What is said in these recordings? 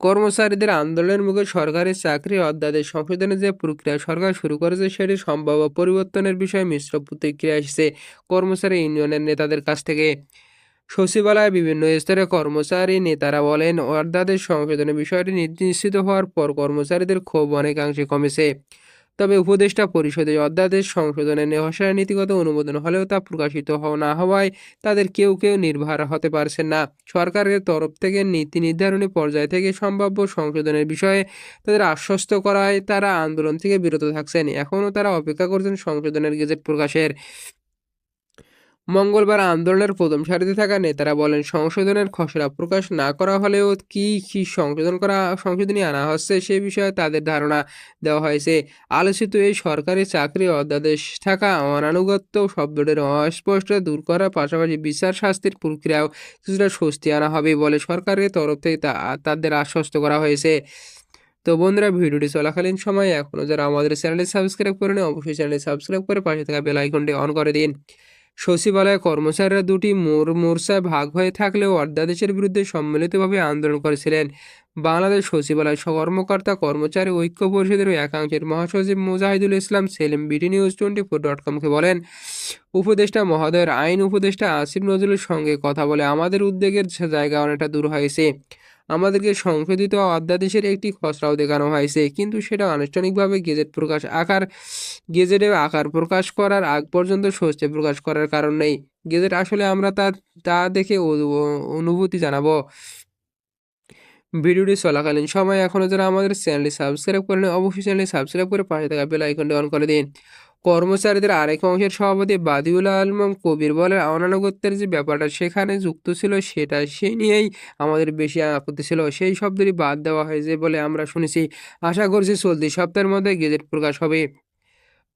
কর্মচারীদের আন্দোলনের মুখে সরকারের চাকরি অধ্যাদেশ সংশোধনের যে প্রক্রিয়া সরকার শুরু করেছে, সেটি সম্ভাব্য পরিবর্তনের বিষয়ে মিশ্র প্রতিক্রিয়া এসেছে কর্মচারী ইউনিয়নের নেতাদের কাছ থেকে। সচিবালয়ে বিভিন্ন স্তরে কর্মচারী নেতারা বলেন, অধ্যাদেশ সংশোধনের বিষয়টি নিশ্চিত হওয়ার পর কর্মচারীদের ক্ষোভ অনেকাংশে কমেছে। তবে উপদেষ্টা পরিষদে অধ্যাদেশ সংশোধনের নেহসায় নীতিগত অনুমোদন হলেও তা প্রকাশিত না হওয়ায় তাদের কেউ কেউ নির্ভর হতে পারছেন না। সরকারের তরফ থেকে নীতি নির্ধারণী পর্যায় থেকে সম্ভাব্য সংশোধনের বিষয়ে তাদের আশ্বস্ত করায় তারা আন্দোলন থেকে বিরত থাকছেন। এখনও তারা অপেক্ষা করছেন সংশোধনের গেজেট প্রকাশের। মঙ্গলবার আন্দোলনের প্রথম সারিতে থাকা নেতারা বলেন, সংশোধনের খসড়া প্রকাশ না করা হলেও কি কি সংশোধন করা, সংশোধনী আনা হচ্ছে সে বিষয়ে তাদের ধারণা দেওয়া হয়েছে। আলোচিত এই সরকারি চাকরি অধ্যাদেশ থাকা অনানুগত্য শব্দটির অস্পষ্ট দূর করার পাশাপাশি বিচার শাস্তির প্রক্রিয়াও কিছুটা স্বস্তি আনা হবে বলে সরকারের তরফ থেকে তাদের আশ্বস্ত করা হয়েছে। তো বন্ধুরা, ভিডিওটি চলাকালীন সময় এখনও যারা আমাদের চ্যানেলে সাবস্ক্রাইব করেন, অবশ্যই চ্যানেলে সাবস্ক্রাইব করে পাশে থাকা বেল আইকনটি অন করে দিন। সচিবালয়ে কর্মচারীরা দুটি মোর মোর্চায় ভাগ হয়ে থাকলেও অধ্যাদেশের বিরুদ্ধে সম্মিলিতভাবে আন্দোলন করেছিলেন। বাংলাদেশ সচিবালয় কর্মকর্তা কর্মচারী ঐক্য পরিষদের একাংশের মহাসচিব Mujahidul Islam Selim BD news twenty four dot কমকে বলেন, উপদেষ্টা মহোদয়ের আইন উপদেষ্টা আসিফ নজরুলের সঙ্গে কথা বলে আমাদের উদ্বেগের জায়গা অনেকটা দূর হয়েছে। আমাদেরকে সংশোধিত অধ্যাদেশের একটি খসড়াও দেখানো হয়েছে। কিন্তু সেটা আনুষ্ঠানিকভাবে গেজেট প্রকাশ আকার, গেজেটে আকার প্রকাশ করার আগ পর্যন্ত স্বস্তি প্রকাশ করার কারণ নেই। গেজেট আসলে আমরা তা তা দেখে অনু- অনুভূতি জানাব। ভিডিওটি চলাকালীন সময় এখনও যারা আমাদের চ্যানেলটি সাবস্ক্রাইব করেন অবশ্যই চ্যানেলটি সাবস্ক্রাইব করে পাশে থাকা বেল আইকনটি অন করে দিন। কর্মচারীদের আরেক অংশের সভাপতি বাদিউল আলম কবির বলেন অনানুগত্যের যে ব্যাপারটা সেখানে যুক্ত ছিল সেটা সেই নিয়েই আমাদের বেশি আপত্তি ছিল। সেই শব্দটি বাদ দেওয়া হয়েছে বলে আমরা শুনেছি। আশা করছি চলতি সপ্তাহের মধ্যে গেজেট প্রকাশ হবে।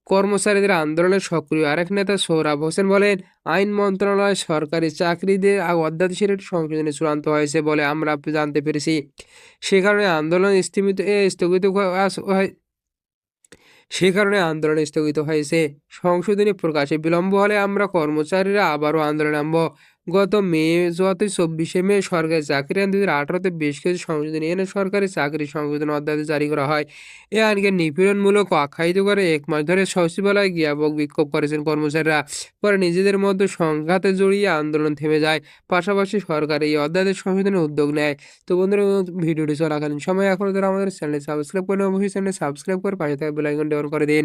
কর্মচারীদের আন্দোলনের সক্রিয় আরেক নেতা সোহরাব হোসেন বলেন, আইন মন্ত্রণালয় সরকারি চাকরিদের অধ্যাদেশের সংশোধনী চূড়ান্ত হয়েছে বলে আমরা জানতে পেরেছি। সে কারণে আন্দোলন স্থগিত স্থগিত সে কারণে আন্দোলন স্থগিত হয়েছে। সংশোধনী প্রকাশে বিলম্ব হলে আমরা কর্মচারীরা আবারও আন্দোলন নামব। গত মে যত চব্বিশে মে সরকারি চাকরি আইন দুই হাজার আঠারোতে বেশ কিছু সংশোধনী এনে সরকারি চাকরি সংশোধন অধ্যাদেশ জারি করা হয়। এ আইনকে নিপীড়নমূলক আখ্যায়িত করে এক মাস ধরে সচিবালয়ে জ্ঞাপক বিক্ষোভ করেছেন কর্মচারীরা। পরে নিজেদের মধ্যে সংঘাতে জড়িয়ে আন্দোলন থেমে যায়, পাশাপাশি সরকার এই অধ্যাদেশ সংশোধনের উদ্যোগ নেয়। তো বন্ধুরা, ভিডিওটি চলাকালীন সময় এখন যারা আমাদের চ্যানেল সাবস্ক্রাইব করেন অবশ্যই চ্যানেল সাবস্ক্রাইব করে পাশে থাকা বেল আইকনটি অন করে দিন।